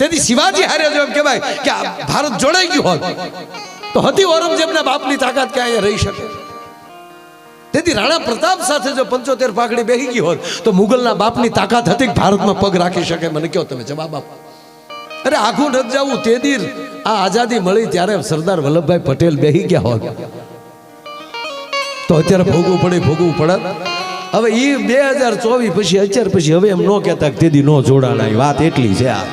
તેથી શિવાજી હારે જો એમ કહેવાય કે આ ભારત જોડાઈ ગયું હોત તો હતી ઔરંગઝેબના બાપની તાકાત ક્યાં અહીંયા રહી શકે? તેથી રાણા પ્રતાપ સાથે જો પંચોતેર પાઘડી બેહી ગઈ હોત, તો મુગલના બાપની તાકાત હતી ભારતમાં પગ રાખી શકે? મને કહો તમે જવાબ આપો. અરે આખું નથી જવું, તે દીર આ આઝાદી મળી ત્યારે સરદાર વલ્લભભાઈ પટેલ બેહી ગયા હોત. તો અત્યારે ભોગવું પડે ભોગવું પડે હવે એ બે હજાર ચોવીસ પછી, અત્યાર પછી હવે એમ ન કહેતા તેદી નો જોડાણ વાત એટલી છે આ.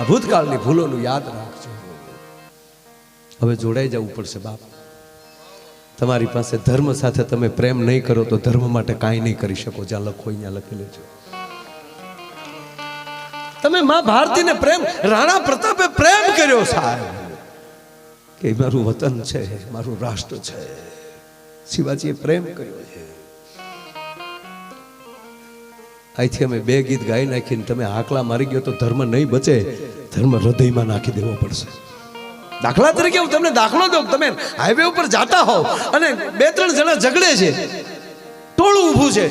આ ભૂતકાળની ભૂલોનું યાદ રાખજો. હવે જોડાઈ જવું પડશે, બાપ. તમારી પાસે ધર્મ સાથે તમે પ્રેમ નહીં કરો તો ધર્મ માટે કાંઈ નહીં કરી શકો. જ્યાં લખો, અહીંયા લખી લેજો. તમે માં ભારતીને પ્રેમ, રાણા પ્રતાપે પ્રેમ કર્યો, સાહેબ. કે મારું વતન છે, મારું રાષ્ટ્ર છે. શિવાજીએ પ્રેમ કર્યો છે. અહીંથી અમે બે ગીત ગાઈ નાખીને તમે હાકલા મારી ગયો તો ધર્મ નહીં બચે. ધર્મ હૃદયમાં નાખી દેવો પડશે. દાખલા તરીકે હું તમને દાખલો દઉં. તમે હાઈવે ઉપર જાતા હોવ અને બે ત્રણ જણા ઝઘડે છે. ટોળું ઊભું છે.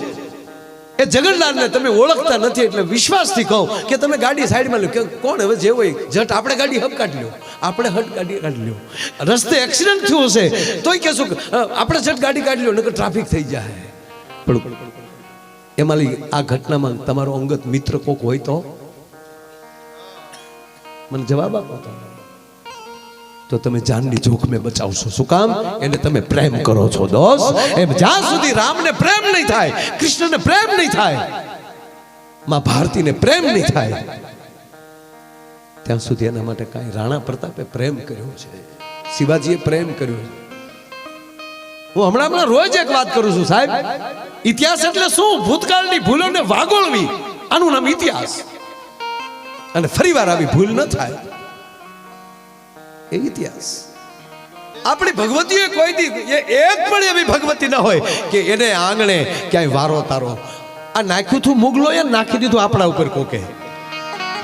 એ ઝઘડનારને તમે ઓળખતા નથી એટલે વિશ્વાસથી કહો કે તમે ગાડી સાઈડમાં લો કે કોણ હવે જે હોય, જટ આપણે ગાડી હબ કાઢી લો આપણે હટ ગાડી કાઢી લો રસ્તે એક્સિડન્ટ થયું હશે. તોય કહેશું આપણે જટ ગાડી કાઢી લો નકર ટ્રાફિક થઈ જાય પણ એમાં આ ઘટનામાં તમારો અંગત મિત્ર કોક હોય તો? મને જવાબ આપો તો તમે જાનની જોખમે બચાવશો. શું કામ? એને તમે પ્રેમ કરો છો, દોસ્ત. એમ જ્યાં સુધી રામને પ્રેમ નહીં થાય, કૃષ્ણને પ્રેમ નહીં થાય, માં ભારતીને પ્રેમ નહીં થાય, ત્યાં સુધી એના માટે કાંઈ રાણા પ્રતાપે પ્રેમ કર્યો છે. શિવાજીએ પ્રેમ કર્યો છે. હું હમણાં હમણાં રોજ એક વાત કરું છું, સાહેબ. ઇતિહાસ એટલે શું? ભૂતકાળની ભૂલોને વાગોળવી. આનું નામ ઇતિહાસ. અને ફરી વાર આવી ભૂલ ન થાય. એ ઇતિહાસ. આપણી ભગવતીએ કોઈ દી એક પણ એવી ભગવતી ન હોય કે એને આંગણે ક્યાંય વારો તારો. આ નાખ્યું હતું મુગલોએ, નાખી દીધું આપણા ઉપર કોકે.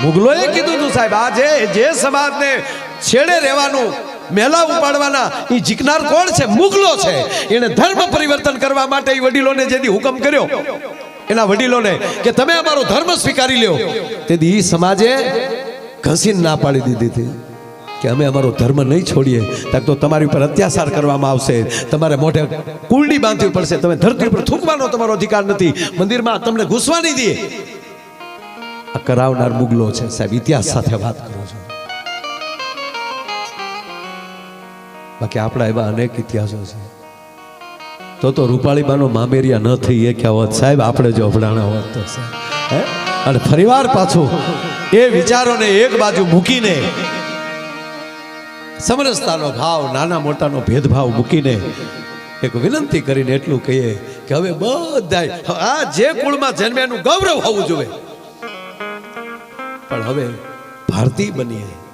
મુગલોએ કીધું હતું સાહેબ આ જે જે સમાજને છેડે રહેવાનું મેલા ઉપાડવાના. એ જીકનાર કોણ છે? મુગલો છે. એણે ધર્મ પરિવર્તન કરવા માટે એ વડીલોને જેથી હુકમ કર્યો. એના વડીલોને કે તમે અમારો ધર્મ સ્વીકારી લ્યો. તેથી એ સમાજે ઘસીને ના પાડી દીધી હતી કે અમે અમારો ધર્મ નહીં છોડીએ. તાક તો તમારી ઉપર અત્યાચાર કરવામાં આવશે. તમારે મોઢે કુલડી બાંધવી પડશે. તમે ધરતી ઉપર થૂંકવાનો તમારો અધિકાર નથી. મંદિરમાં તમને ઘૂસવા નહીં દે. આ કરાવનાર મુગલો છે. સાહેબ, ઇતિહાસ સાથે વાત કરો છો. બાકી આપણા એવા અનેક ઇતિહાસો છે. તો તો રૂપાળીબાનો મામેરિયા ન થઈ એ ક્યાં હોત? સાહેબ, આપણે જો અભડાણા હોત તો હે? અને ફરીવાર પાછું એ વિચારોને એક બાજુ મૂકીને, સમરસતાનો ભાવ, નાના મોટાનો ભેદભાવ મૂકીને એક વિનંતી કરીને એટલું કહીએ કે હવે બધાય આ જે કુળમાં જન્મ્યાનું ગૌરવ હોવું જોઈએ. પણ હવે ભારતીય બનીએ.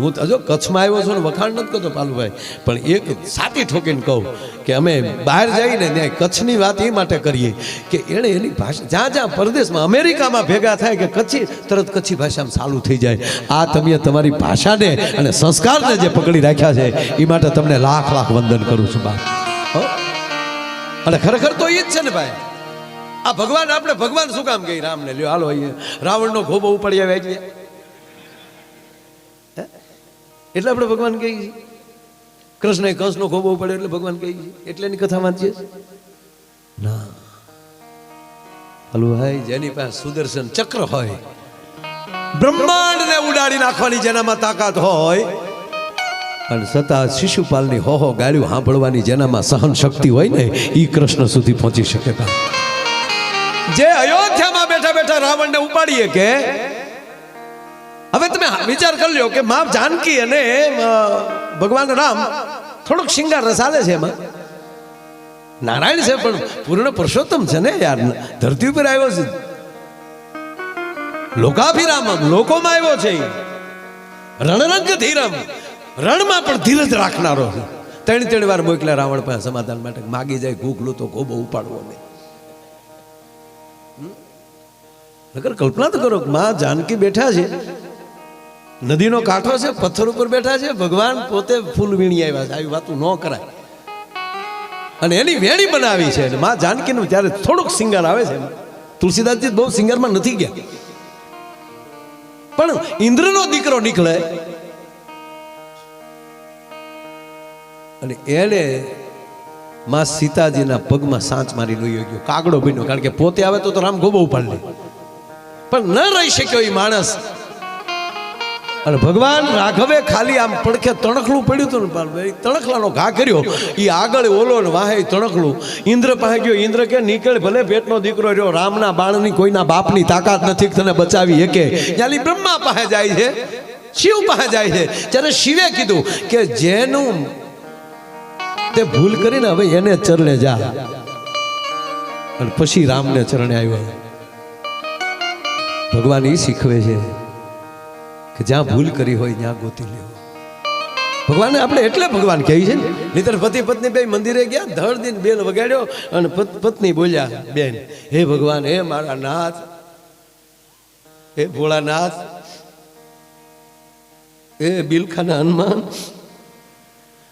હું હજુ કચ્છમાં આવ્યો છું ને વખાણ નથી કરતો પાલુભાઈ. પણ એક સાચી ઠોકીને કહું કે અમે બહાર જઈને ત્યાં કચ્છની વાત એ માટે કરીએ કે એણે એની ભાષા જ્યાં જ્યાં પરદેશમાં અમેરિકામાં ભેગા થાય કે કચ્છી, તરત કચ્છી ભાષામાં ચાલુ થઈ જાય. આ તમે તમારી ભાષાને અને સંસ્કારને જે પકડી રાખ્યા છે, એ માટે તમને લાખ લાખ વંદન કરું છું બા? અને ખરેખર તો એ જ છે ને ભાઈ. આ ભગવાન, આપણે ભગવાન શું કામ કહી? રામને લ્યો, હાલો અહીંયા. રાવણનો ખોબો ઉપાડી આવ્યા એટલે આપણે ભગવાન કહીએ છીએ. કૃષ્ણ કંસનો ખોબો પડે એટલે ભગવાન કહીએ છીએ. એટલે એની કથા વાંચીએ ના. હલો ભાઈ જેની પાસે સુદર્શન ચક્ર હોય, બ્રહ્માંડને ઉડાડી નાખવાની જેનામાં તાકાત હોય, અને છતાં શિશુપાલની હો હો ગાળ્યું સાંભળવાની જેનામાં સહન શક્તિ હોય ને એ કૃષ્ણ સુધી પહોંચી શકે જે અયોધ્યામાં બેઠા બેઠા રાવણને ઉપાડીએ કે તમે વિચાર કરી લો કે મા જાનકી અને ભગવાન રામ થોડોક શિંગાર રસાલે છે એમાં. નારાયણ છે, પણ પૂર્ણ પુરુષોત્તમ છે ને યાર. ધરતી ઉપર આવ્યો છે. લોકાભિરામ લોકોમાં આવ્યો છે. રણરંગ ધીરમ. રણમાં પણ ધીરજ રાખનારો છે ત્રણ ત્રણ વાર મોકલ્યા રાવણ પાસે સમાધાન માટે માગી જાય ઘૂઘલું તો ગોબો ઉપાડવો નહીં નગર કલ્પના તો કરો માં જાનકી બેઠા છે. નદીનો કાંઠો છે, પથ્થર ઉપર બેઠા છે, ભગવાન પોતે ફૂલ વીણી આવ્યા છે. આવી વાતું ન કરાય. અને એની વેણી બનાવી છે. અને માં જાનકીનું ત્યારે થોડુંક સિંગર આવે છે, તુલસીદાસજી બહુ સિંગરમાં નથી ગયા. પણ ઇન્દ્રનો દીકરો નીકળે. અને એને માં સીતાજીના પગમાં સાંચ મારી લઈ ગયો કાગડો બન્યો કારણ કે પોતે આવે તો રામ ગોબો ઉપાડ પણ ન રહી શક્યો એ માણસ. અને ભગવાન રાઘવે ખાલી આમ પડખે તણખલું પડ્યું હતું ને તણખલાનો ઘા કર્યો. એ આગળ ઓલો ને વાહે તણખલું. ઇન્દ્ર પાસે ગયો. ઇન્દ્ર કે, નીકળ, ભલે પેટનો દીકરો રહ્યો, રામના બાણની કોઈના બાપની તાકાત નથી તને બચાવી એકે. ત્યાંની બ્રહ્મા પાસે જાય છે. શિવ પાસે જાય છે. ત્યારે શિવે કીધું કે, જેનું તે ભૂલ કરીને હવે એને ચરણે જા. અને પછી રામને ચરણે આવ્યો. ભગવાન એ શીખવે છે. કે જ્યાં ભૂલ કરી હોય ત્યાં ગોતી લેવો. ભગવાને આપણે એટલે ભગવાન કહે છે ને? નહીતર પતિ પત્ની બે મંદિરે ગયા ધડ દિન બેલ વગાડ્યો અને પત્ની બોલ્યા બેન હે ભગવાન હે મારા નાથ હે ભોળાનાથ હે બિલખાના હનુમાન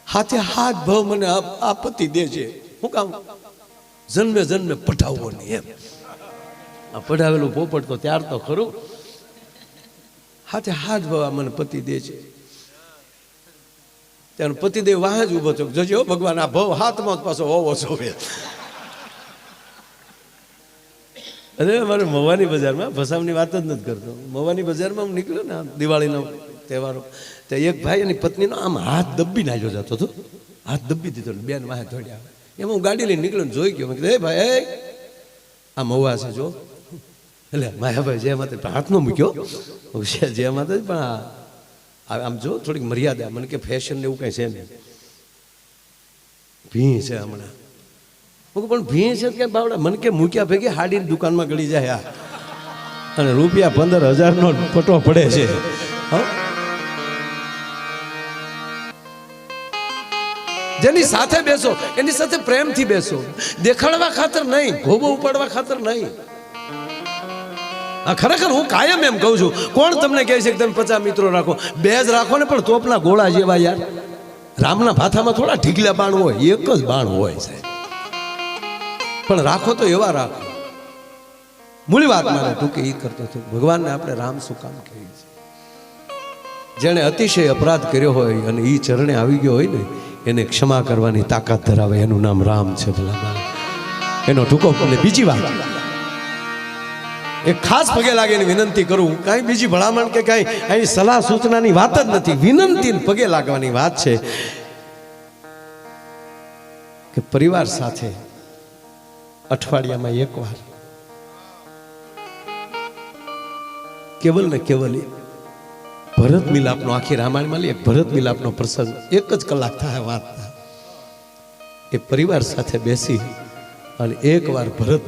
હાથે હાથ ભાવ મને આ પતિ દે છે હું કામ જન્મે જન્મે પઠાવવો નહીં એમ. આ પઢાવેલું પોપટ તો ત્યાર તો ખરું. હાથે હાથ ભાવ મને પતિ દે છે. ત્યારે પતિદેવ વાહ જ ઊભો થયો. જજો ભગવાન, આ ભવ હાથમાં જ પાછો હોવો જોવે અરે મારે મવાની બજારમાં ભસામની વાત જ નથી કરતો. મવાની બજારમાં હું નીકળ્યો ને દિવાળીનો તહેવારો તો એક ભાઈ એની પત્નીનો આમ હાથ દબ્બી નાખ્યો જતો હતો. હાથ દબ્બી દીધો ને બેન વાહે ધોડ્યા એમાં હું ગાડી લઈને નીકળ્યો જોઈ ગયો. મેં કીધું, હે ભાઈ, આ મવા છે, જો. એટલે માયાભાઈ જે માતા હાથ નો મૂક્યો. હું જે માતે પણ આમ જો થોડીક મર્યાદા, મને કે ફેશન ને એવું કઈ છે નહીં. ભી છે હમણાં. હું પણ ભી છે કે બાવડા? મને કે મૂક્યા ભેગી હાડીની દુકાનમાં ગળી જાય આ. અને રૂપિયા પંદર હજારનો પટો પડે છે. હો? જેની સાથે બેસો, એની સાથે પ્રેમથી બેસો. દેખાડવા ખાતર નહીં ભોબો ઉપાડવા ખાતર નહીં. આ ખરેખર હું કાયમ એમ કહું છું, કોણ તમને કહે છે કે તમે પચાસ મિત્રો રાખો? બે જ રાખો ને, પણ તોપના ગોળા જેવા યાર. રામના ભાથામાં થોડા ઢીકલા બાણ હોય, એક જ બાણ હોય સાહેબ પણ રાખો તો એવા રાખો. મૂળ વાત મારે, તું કે એ કરતો હતો ભગવાનને આપણે રામ શું કામ કહીએ છીએ? જેણે અતિશય અપરાધ કર્યો હોય અને એ ચરણે આવી ગયો હોય ને, એને ક્ષમા કરવાની તાકાત ધરાવે. એનું નામ રામ છે ભલા એનો ટૂંકો બીજી વાત. એક ખાસ પગે લાગીને વિનંતી કરું, કાંઈ બીજી ભલામણ કે કાંઈ અહીં સલાહ સૂચનાની વાત જ નથી, વિનંતી પગે લાગવાની વાત છે કે પરિવાર સાથે અઠવાડિયામાં એકવાર કેવલ ને કેવલ એક ભરત મિલાપનો, આખી રામાયણમાં લઈએ ભરત મિલાપનો પ્રસંગ, એક જ કલાક થાય વાત એ પરિવાર સાથે બેસી અને એકવાર ભરત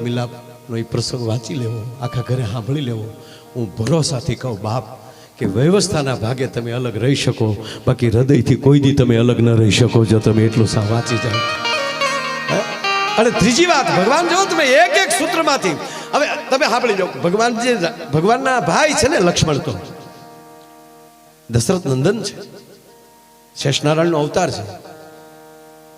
મિલાપનો એ પ્રસંગ વાંચી લેવો, આખા ઘરે સાંભળી લેવો. હું ભરોસાથી કહું, બાપ, કે વ્યવસ્થાના ભાગે તમે અલગ રહી શકો, બાકી હૃદયથી કોઈ દી તમે અલગ ન રહી શકો જો તમે એટલું સા વાંચી જાઓ. અને ત્રીજી વાત, ભગવાન જો તમે એક એક સૂત્રમાંથી, હવે તમે સાંભળી જાઓ ભગવાન જે ભગવાનના ભાઈ છે ને લક્ષ્મણ તો, દશરથ નંદન છે, શેષનારાયણનો અવતાર છે.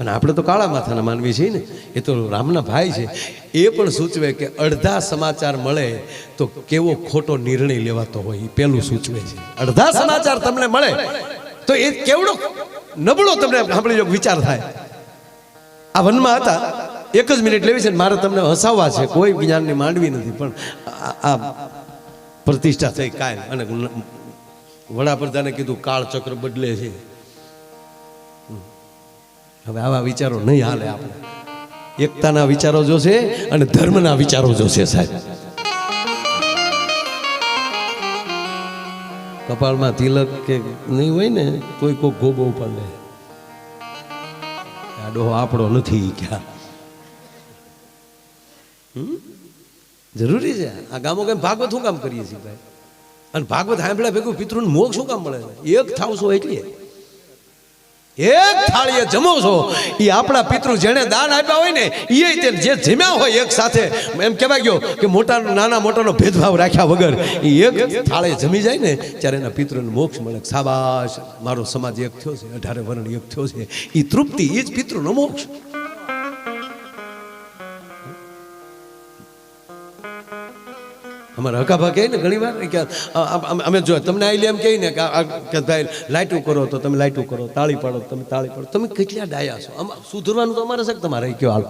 અને આપણે તો કાળા માથાના માનવી છીએ ને, એ તો રામના ભાઈ છે. એ પણ સૂચવે કે અડધા સમાચાર મળે તો કેવો ખોટો નિર્ણય લેવાતો હોય, એ પેલું સૂચવે છે. અડધા સમાચાર તમને મળે તો એ કેવડો નબળો તમને સાંભળી જો વિચાર થાય. આ વનમાં હતા, એક જ મિનિટ લેવી છે ને, મારે તમને હસાવવા છે, કોઈ જ્ઞાનની માંડવી નથી, પણ આ- પ્રતિષ્ઠા થઈ કાયમ. અને વડાપ્રધાને કીધું કાળ ચક્ર બદલે છે. હવે આવા વિચારો નહીં હાલે આપણે. એકતાના વિચારો જોશે અને ધર્મના વિચારો જોશે સાહેબ. કપાળમાં તિલક કે નહીં હોય ને તોય કોઈ ગોબો ઉપર લે. આ ડોહો આપણો નથી ક્યાં? જરૂરી છે. આ ગામો કેમ ભાગવત શું કામ કરીએ છીએ ભાઈ? અને ભાગવત સાંભળ્યા ભેગું પિતૃને મોગ શું કામ મળે છે? એક થાવ છો એટલે. એક થાળીએ જમો છો. એ આપણા પિતૃ જેણે દાન આપ્યા હોય ને એ તે જે જમ્યા હોય એક સાથે, એમ કહેવાય ગયો કે મોટા, નાના મોટાનો ભેદભાવ રાખ્યા વગર એ એક થાળે જમી જાય ને, ત્યારે એના પિતૃને મોક્ષ મળે. સાબાશ મારો સમાજ એક થયો છે, અઢારે વર્ણ એક થયો છે. એ તૃપ્તિ એ જ પિતૃનો મોક્ષ. અમારા હકાભા કહે ને ઘણી વાર? કે અમે- જો, તમને આઈ એમ કહી ને કે ભાઈ, લાઇટું કરો તો તમે લાઇટું કરો, તાળી પાડો તમે તાળી પાડો. તમે કેટલા ડાયા છો? આમાં સુધરવાનું તો અમારે છે કે તમારે? કયો હાલ.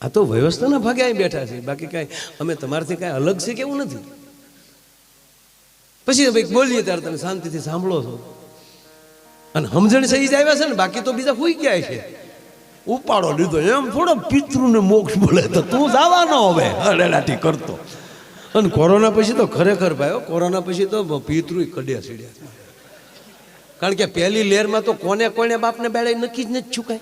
આ તો વ્યવસ્થાના ભાગે અહીં બેઠા છે. બાકી કાંઈ, અમે તમારાથી કાંઈ અલગ છે કે એવું નથી? પછી ભાઈ બોલીએ ત્યારે તમે શાંતિથી સાંભળો છો. અને સમજણ સહી જ આવ્યા છે ને, બાકી તો બીજા હોઈ ગયા છે. ઉપાડો લીધો. એમ થોડો પિતૃને મોક્ષ મળે તો તું જવાનો હવે. અડેલાટી કરતો. અને કોરોના પછી તો ખરેખર ભાઈ કોરોના પછી તો પિતૃ કડ્યા સીડ્યા કારણ કે પહેલી લેરમાં તો કોને કોને બાપને બેડે નક્કી જ નથી છુકાય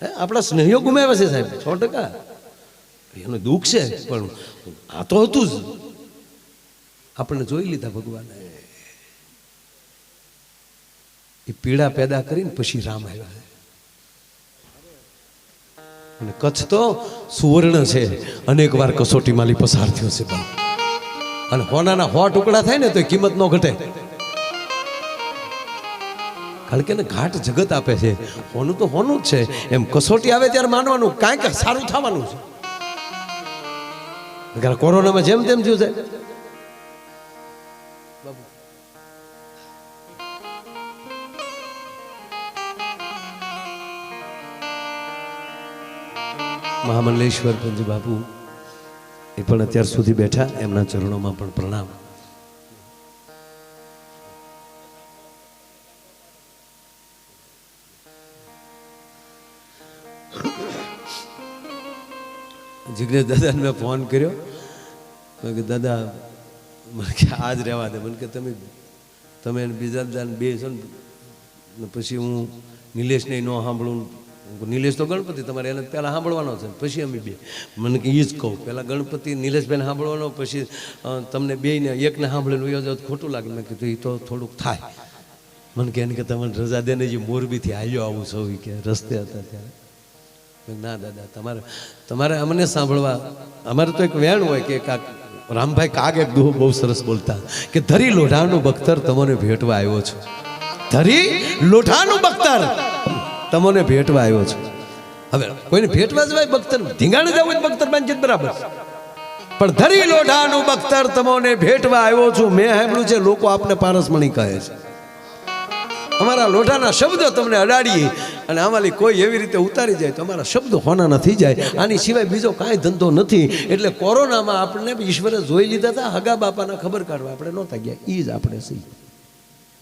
હે, આપણા સ્નેહીઓ ગુમાવ્યા છે સાહેબ, સો ટકા. એનું દુઃખ છે, પણ આ તો હતું જ. આપણને જોઈ લીધા ભગવાને. એ પીડા પેદા કરીને પછી રામ આવ્યા. અને કચ્છ તો સુવર્ણ છે. અનેક વાર કસોટી માલી પસાર થયો છે અને હોનાના હો ટુકડા થાય ને તો કિંમત ન ઘટે. કારણ કે ઘાટ જગત આપે છે. હોનું તો હોનું જ છે. એમ કસોટી આવે ત્યારે માનવાનું, કાંઈક સારું થવાનું છે. કોરોનામાં જેમ તેમ થયું છે. મહામંડલેશ્વર પંજ બાપુ એ પણ અત્યાર સુધી બેઠા, એમના ચરણોમાં પણ પ્રણામ. જીગ્નેશ દાદાને મેં ફોન કર્યો. મેં કે દાદા, મને કે આજ રહેવા દે. મને કે, તમે તમે બીજા દાદાને બે છો ને પછી હું નિલેશને ન સાંભળું નિલેશ તો ગણપતિ, તમારે એને પહેલાં સાંભળવાનો છે. પછી અમે બે. મને કે એ જ કહું, પહેલાં ગણપતિ, નિલેશભાઈને સાંભળવાનો, પછી તમને બેને એકને સાંભળેલું યોજો ખોટું લાગે. મેં કીધું એ તો થોડુંક થાય. મને કે એને કે તમને રજા દેને જે મોરબીથી આવ્યો આવું સૌ કે રસ્તે હતા ત્યારે. ના દાદા, તમારે તમારે અમને સાંભળવા, અમારે તો એક વેણ હોય કે કાક, રામભાઈ કાગ એક દુહો બહુ સરસ બોલતા. કે ધરી લોઢાનું બખ્તર તમને ભેટવા આવ્યો છું. ધરી લોઢાનું બખ્તર. તમને ભેટવા આવ્યો છું. હવે કોઈને ભેટવા જવાય બખ્તર ધીંગાણે જવું હોય બખ્તર બાંધી બરાબર. પણ ધરી લોઢાનું બખ્તર તમને ભેટવા આવ્યો છું. મેં સાંભળ્યું છે, લોકો આપને પારસમણી કહે છે. અમારા લોઢાના શબ્દો તમને અડાડીએ અને આમાંથી કોઈ એવી રીતે ઉતારી જાય તો અમારા શબ્દો હોનાના થઈ જાય. આની સિવાય બીજો કાંઈ ધંધો નથી. એટલે કોરોનામાં આપણને ઈશ્વરે જોઈ લીધા હતા, હગા બાપાના ખબર કાઢવા. આપણે નહોતા ગયા. એ જ આપણે સહી